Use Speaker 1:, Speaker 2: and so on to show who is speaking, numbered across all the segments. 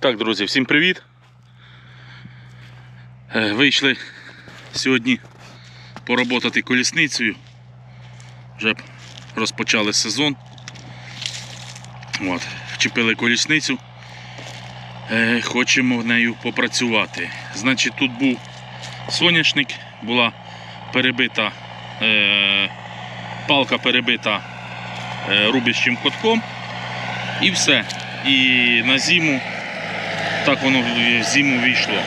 Speaker 1: Так, друзі, всім привіт. Е, Вийшли сьогодні поработати колісницею. Вже розпочали сезон. От, вчепили колісницю. Е, Хочемо нею попрацювати. Значить, тут був соняшник, була перебита е, палка перебита е, рубящим котком. І все. І на зиму так воно в зиму війшло.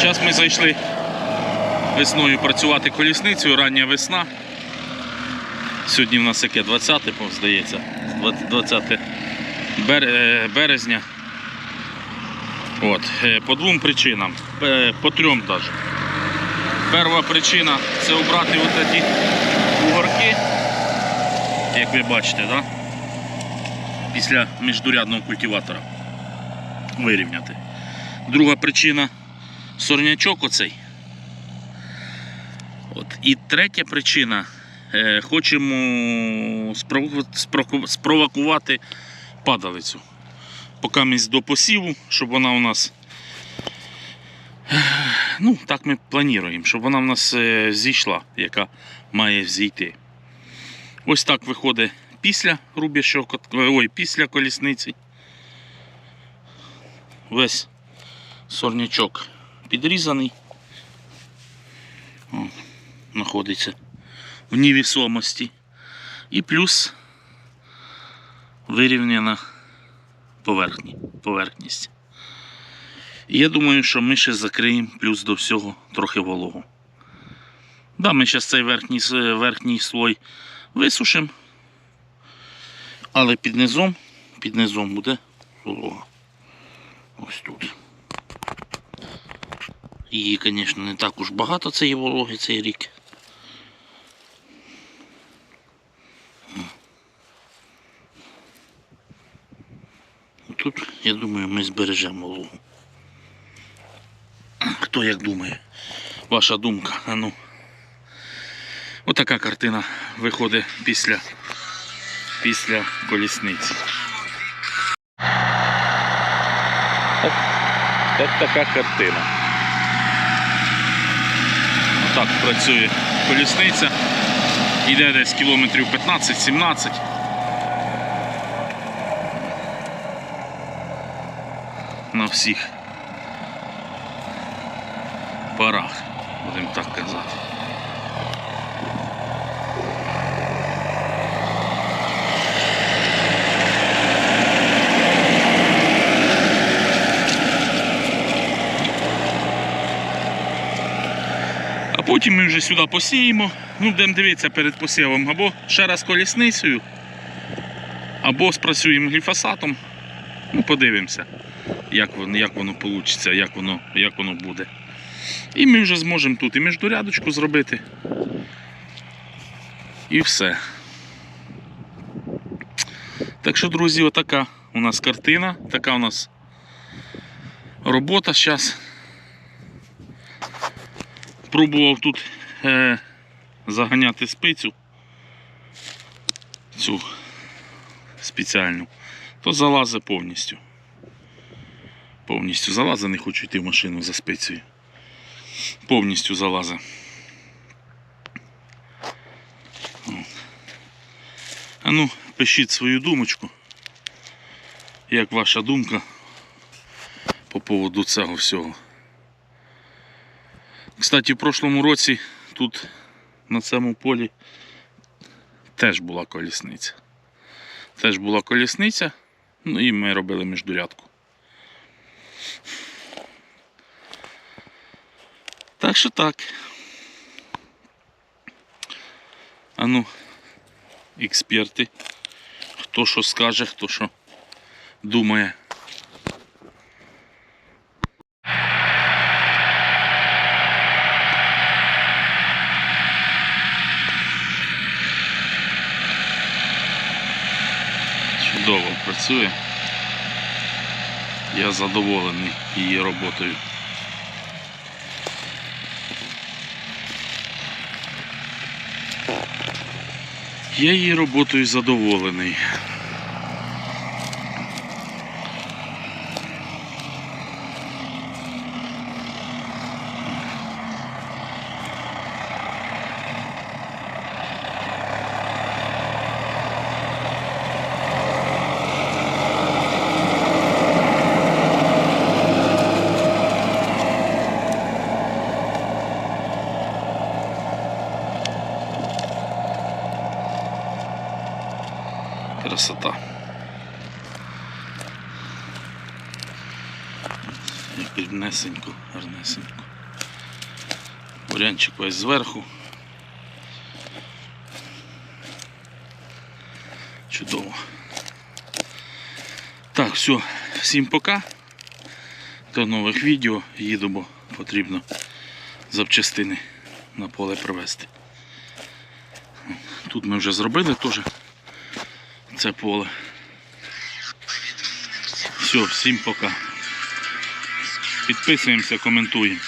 Speaker 1: Зараз ми зайшли весною працювати колісницею, рання весна. Сьогодні в нас яке 20, по- здається, 20 20 е, березня. От, е, по двом причинам, Е, по трьом навіть. Перша причина це обрати ці бугорки, як ви бачите, да? після міждурядного культиватора вирівняти. Друга причина сорнячок оцей. От. І третя причина. Е, хочемо спровокувати падалицю. Ми до посіву, щоб вона у нас. е, Ну, так ми плануємо, щоб вона в нас е, зійшла, яка має зійти. Ось так виходить після рубящого ой, після колісниці. Весь сорнячок підрізаний. О, знаходиться в невісомості. І плюс вирівняна поверхні, поверхність. І я думаю, що ми ще закриємо плюс до всього трохи вологу. Да, ми зараз цей верхній, верхній слой висушимо. Але під низом, під низом буде волога. Ось тут. Її, звісно, не так уж багато цієї вологи цей рік. Тут, я думаю, ми збережемо вологу. Хто як думає? Ваша думка. А ну. Отака картина виходить після, після колісниці. От, от така картина. Так працює колісниця. Йде десь кілометрів 15-17. На всіх парах, будемо так казати. Потім ми вже сюди посіємо. Ну, будемо дивитися перед посівом або ще раз колісницею, або спрацюємо гліфосатом. Ну, подивимося, як воно, як воно вийде, як воно, як воно буде. І ми вже зможемо тут і міждурядочку зробити. І все. Так що, друзі, отака у нас картина, така у нас робота зараз. Пробував тут е, заганяти спицю цю спеціальну, то залазить повністю. Повністю залазить, не хочу йти в машину за спицею. Повністю залазить. А ну, пишіть свою думочку. Як ваша думка по поводу цього всього. Кстати, в прошлому році тут на цьому полі теж була колісниця. Теж була колісниця, ну і ми робили міждурядку. Так що так. А ну, експерти, хто що скаже, хто що думає. Чудово працює. Я задоволений її роботою. Я її роботою задоволений. Красота. Як рівнесенько, гарнесенько. Бурянчик весь зверху. Чудово. Так, все, всім пока. До нових відео їду, бо потрібно запчастини на поле привезти. Тут ми вже зробили теж це поле. Все, всім пока. Підписуємося, коментуємо.